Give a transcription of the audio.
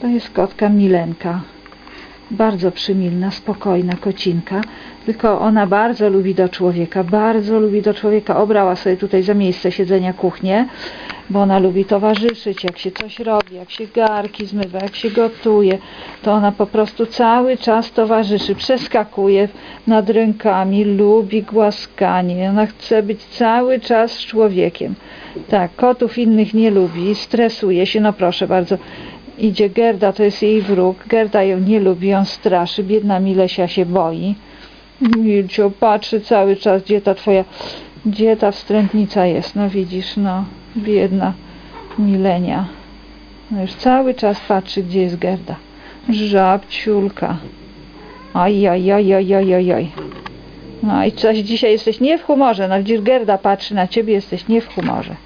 To jest kotka Milenka. Bardzo przymilna, spokojna kocinka. Tylko ona bardzo lubi do człowieka, bardzo lubi do człowieka. Obrała sobie tutaj za miejsce siedzenia kuchnię, bo ona lubi towarzyszyć, jak się coś robi, jak się garki zmywa, jak się gotuje, to ona po prostu cały czas towarzyszy, przeskakuje nad rękami, lubi głaskanie, ona chce być cały czas z człowiekiem. Tak, kotów innych nie lubi, stresuje się, no proszę bardzo, idzie Gerda, to jest jej wróg, Gerda ją nie lubi, ją straszy, biedna Milesia się boi. Milcio patrzy cały czas, gdzie ta twoja, gdzie ta wstrętnica jest, no widzisz, no, biedna Milenia. No już cały czas patrzy, gdzie jest Gerda. Żabciulka. Aj, aj, aj, aj, aj, aj, aj. No i coś dzisiaj jesteś nie w humorze, no widzisz, Gerda patrzy na ciebie, jesteś nie w humorze.